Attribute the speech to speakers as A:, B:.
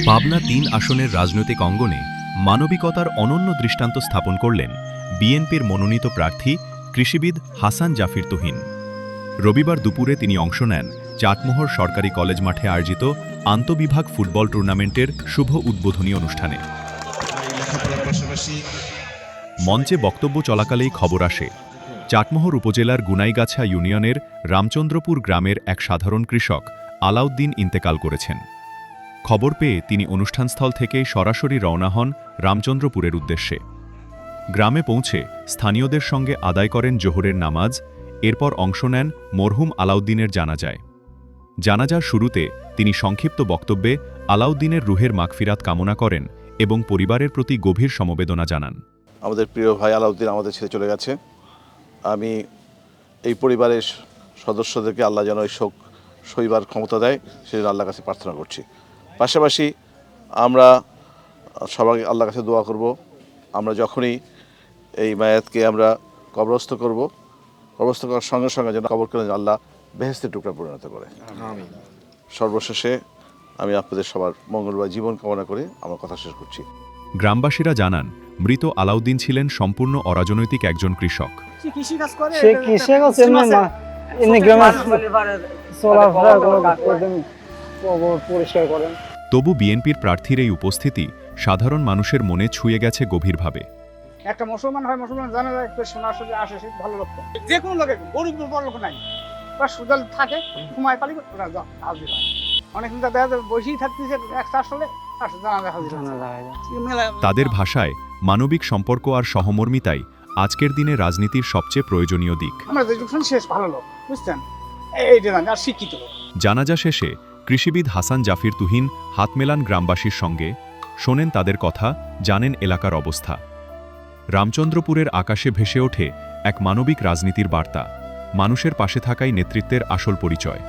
A: পাবনা তিন আসনের রাজনৈতিক অঙ্গনে মানবিকতার অনন্য দৃষ্টান্ত স্থাপন করলেন বিএনপির মনোনীত প্রার্থী কৃষিবিদ হাসান জাফির তুহিন। রবিবার দুপুরে তিনি অংশ নেন চাটমোহর সরকারি কলেজ মাঠে আয়োজিত আন্তবিভাগ ফুটবল টুর্নামেন্টের শুভ উদ্বোধনী অনুষ্ঠানে। মঞ্চে বক্তব্য চলাকালেই খবর আসে। চাটমোহর উপজেলার গুনাইগাছা ইউনিয়নের রামচন্দ্রপুর গ্রামের এক সাধারণ কৃষক আলাউদ্দিন ইন্তেকাল করেছেন। খবর পেয়ে তিনি অনুষ্ঠানস্থল থেকে সরাসরি রওনা হন রামচন্দ্রপুরের উদ্দেশ্যে। গ্রামে পৌঁছে স্থানীয়দের সঙ্গে আদায় করেন জোহরের নামাজ, এরপর অংশ নেন মরহুম আলাউদ্দিনের জানাজায়। জানাজার শুরুতে তিনি সংক্ষিপ্ত বক্তব্যে আলাউদ্দিনের রুহের মাগফিরাত কামনা করেন এবং পরিবারের প্রতি গভীর সমবেদনা জানান।
B: আমাদের প্রিয় ভাই আলাউদ্দিন আমাদের ছেড়ে চলে গেছে। আমি এই পরিবারের সদস্যদেরকে আল্লাহ যেন এই শোক সইবার ক্ষমতা দেয়, সেজন্য আল্লাহর কাছে প্রার্থনা করছি। পাশাপাশি আমরা সবাই আল্লাহ কাছে দোয়া করব। আমরা যখনই এই মায়াতকে আমরা কবরস্থ করব কবরস্থ করার সঙ্গে সঙ্গে যেন কবর করে আল্লাহ বেহেস্তের টুকরা পরিণত করে। সর্বশেষে আমি আপনাদের সবার মঙ্গলবার জীবন কামনা করে আমার কথা শেষ করছি।
A: গ্রামবাসীরা জানান মৃত আলাউদ্দিন ছিলেন সম্পূর্ণ অরাজনৈতিক একজন কৃষক।
C: সে কৃষি
D: পরিষ্কার করেন।
A: তবু বিএনপির প্রার্থীর এই উপস্থিতি সাধারণ মানুষের মনে ছুঁয়ে গেছে গভীরভাবে।
C: একটা মুসলমান হয় মুসলমান জানা যায় একটু সোনার সাথে আসে সে ভালো লোক যে কোনো লোকে গরিব বড় লোক নাই। বা সুদল থাকে সময় পালি ওরা যা হাজির হয় অনেক দেখা যায় বসেই থাকতেছে এক চাষ হলে তার সাথে জানা যায় হাজির
D: জানা
C: হচ্ছে।
D: যায় না।
C: মেলা-
A: তাদের ভাষায় মানবিক সম্পর্ক আর সহমর্মিতাই আজকের দিনে রাজনীতির সবচেয়ে প্রয়োজনীয় দিক।
C: আমরা শেষ ভালো লোক বুঝছেন? এইটা জানি শিক্ষিত লোক।
A: জানাজা শেষে কৃষিবিদ হাসান জাফির তুহিন হাত মেলান গ্রামবাসীর সঙ্গে শোনেন তাদের কথা, জানেন এলাকার অবস্থা। রামচন্দ্রপুরের আকাশে ভেসে ওঠে এক মানবিক রাজনীতির বার্তা। মানুষের পাশে থাকাই নেতৃত্বের আসল পরিচয়।